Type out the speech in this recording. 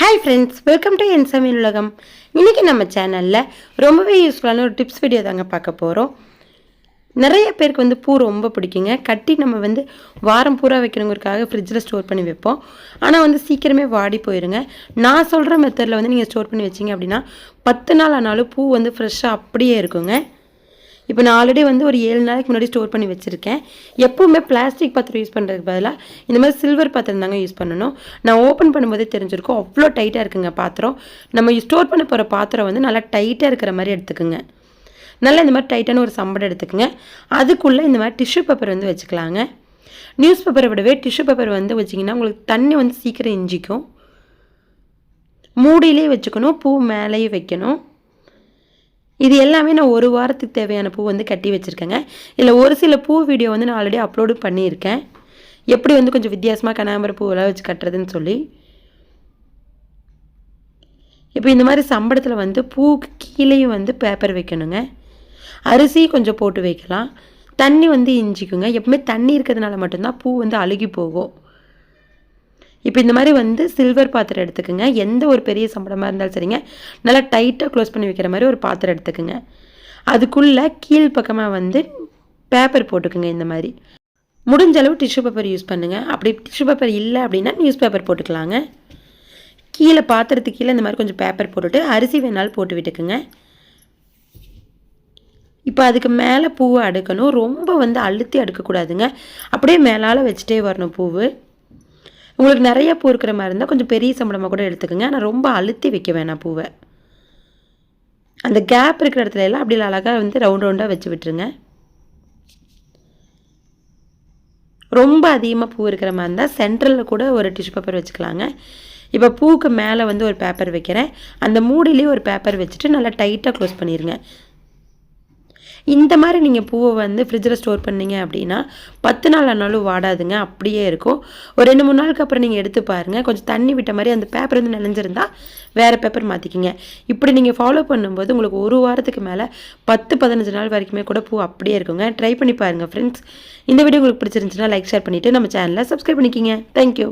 Hi friends welcome to என் சமையல் உலகம் இன்றைக்கி நம்ம சேனலில் ரொம்பவே யூஸ்ஃபுல்லான ஒரு டிப்ஸ் வீடியோ தாங்க பார்க்க போகிறோம் நிறைய பேருக்கு வந்து பூ ரொம்ப பிடிக்குங்க. கட்டி நம்ம வந்து வாரம் பூரா வைக்கணுங்கிறதுக்காக ஃப்ரிட்ஜில் ஸ்டோர் பண்ணி வைப்போம். ஆனால் வந்து சீக்கிரமே வாடி போயிருங்க. நான் சொல்கிற மெத்தடில் வந்து நீங்கள் ஸ்டோர் பண்ணி வச்சிங்க அப்படின்னா பத்து நாள் ஆனாலும் பூ வந்து ஃப்ரெஷ்ஷாக அப்படியே இருக்குங்க. இப்போ நான் ஆல்ரெடி வந்து ஒரு ஏழு நாளைக்கு முன்னாடி ஸ்டோர் பண்ணி வச்சுருக்கேன். எப்போவுமே பிளாஸ்டிக் பாத்திரம் யூஸ் பண்ணுறதுக்கு பதிலாக இந்த மாதிரி சில்வர் பாத்திரம் தாங்க யூஸ் பண்ணணும். நான் ஓப்பன் பண்ணும்போதே தெரிஞ்சிருக்கும். அவ்வளோ டைட்டாக இருக்குங்க பாத்திரம். நம்ம ஸ்டோர் பண்ண போகிற பாத்திரம் வந்து நல்லா டைட்டாக இருக்கிற மாதிரி எடுத்துக்கோங்க. நல்லா இந்த மாதிரி டைட்டான ஒரு சம்படம் எடுத்துக்கோங்க. அதுக்குள்ளே இந்த மாதிரி டிஷ்யூ பேப்பர் வந்து வச்சுக்கலாங்க. நியூஸ் பேப்பரை விடவே டிஷ்யூ பேப்பர் வந்து வச்சிங்கன்னா உங்களுக்கு தண்ணி வந்து சீக்கிரம் இஞ்சிக்கும் மூடியிலே வச்சுக்கணும். பூ மேலேயே வைக்கணும். இது எல்லாமே நான் ஒரு வாரத்துக்கு தேவையான பூ வந்து கட்டி வச்சுருக்கேங்க. இதில் ஒரு சில பூ வீடியோ வந்து நான் ஆல்ரெடி அப்லோடு பண்ணியிருக்கேன். எப்படி வந்து கொஞ்சம் வித்தியாசமாக கனகாம்பர பூவெல்லாம் வச்சு கட்டுறதுன்னு சொல்லி. இப்போ இந்த மாதிரி சம்பளத்தில் வந்து பூக்கு கீழேயும் வந்து பேப்பர் வைக்கணுங்க. அரிசி கொஞ்சம் போட்டு வைக்கலாம். தண்ணி வந்து இஞ்சிக்குங்க. எப்பவுமே தண்ணி இருக்கிறதுனால மட்டும்தான் பூ வந்து அழுகி போகும். இப்போ இந்த மாதிரி வந்து சில்வர் பாத்திரம் எடுத்துக்கோங்க. எந்த ஒரு பெரிய சம்பளமாக இருந்தாலும் சரிங்க. நல்லா டைட்டாக க்ளோஸ் பண்ணி வைக்கிற மாதிரி ஒரு பாத்திரம் எடுத்துக்கோங்க. அதுக்குள்ளே கீழ் பக்கமாக வந்து பேப்பர் போட்டுக்குங்க இந்த மாதிரி. முடிஞ்ச அளவு டிஷ்யூ பேப்பர் யூஸ் பண்ணுங்கள் அப்படி டிஷ்யூ பேப்பர் இல்லை அப்படின்னா நியூஸ் பேப்பர் போட்டுக்கலாங்க. கீழே பாத்திரத்துக்கு கீழே இந்த மாதிரி கொஞ்சம் பேப்பர் போட்டுட்டு அரிசி வேணாலும் போட்டு விட்டுக்குங்க. இப்போ அதுக்கு மேலே பூவை அடுக்கணும். ரொம்ப வந்து அழுத்தி அடுக்கக்கூடாதுங்க. அப்படியே மேலால் வச்சுட்டே வரணும் பூவு. உங்களுக்கு நிறைய பூ இருக்கிற மாதிரி இருந்தால் கொஞ்சம் பெரிய சம்பளமாக கூட எடுத்துக்கோங்க. ஆனால் ரொம்ப அழுத்தி வைக்க வேணாம் பூவை. அந்த கேப் இருக்கிற இடத்துல எல்லாம் அப்படியே அழகாக வந்து ரவுண்ட் ரவுண்டாக வச்சு விட்டுருங்க. ரொம்ப அதிகமாக பூ இருக்கிற மாதிரி இருந்தால் சென்ட்ரலில் கூட ஒரு டிஷ்யூ பேப்பர் வச்சுக்கலாங்க. இப்போ பூவுக்கு மேலே வந்து ஒரு பேப்பர் வைக்கிறேன். அந்த மூடிலேயே ஒரு பேப்பர் வச்சுட்டு நல்லா டைட்டாக க்ளோஸ் பண்ணிடுங்க இந்த மாதிரி நீங்கள் பூவை வந்து ஃப்ரிட்ஜில் ஸ்டோர் பண்ணீங்க அப்படின்னா பத்து நாள் ஆனாலும் வாடாதுங்க அப்படியே இருக்கும். ஒரு ரெண்டு மூணு நாளுக்கு அப்புறம் நீங்கள் எடுத்து பாருங்கள் கொஞ்சம் தண்ணி விட்ட மாதிரி அந்த பேப்பர் வந்து நினைஞ்சிருந்தா வேறு பேப்பர் மாற்றிக்கிங்க இப்படி நீங்கள் ஃபாலோ பண்ணும்போது உங்களுக்கு ஒரு வாரத்துக்கு மேலே பத்து பதினஞ்சு நாள் வரைக்குமே கூட பூ அப்படியே இருக்குங்க. ட்ரை பண்ணி பாருங்கள் ஃப்ரெண்ட்ஸ் இந்த வீடியோ உங்களுக்கு பிடிச்சிருந்துச்சுன்னா லைக் ஷேர் பண்ணிவிட்டு நம்ம சேனலை சப்ஸ்கிரைப் பண்ணிக்கிங்க. தேங்க்யூ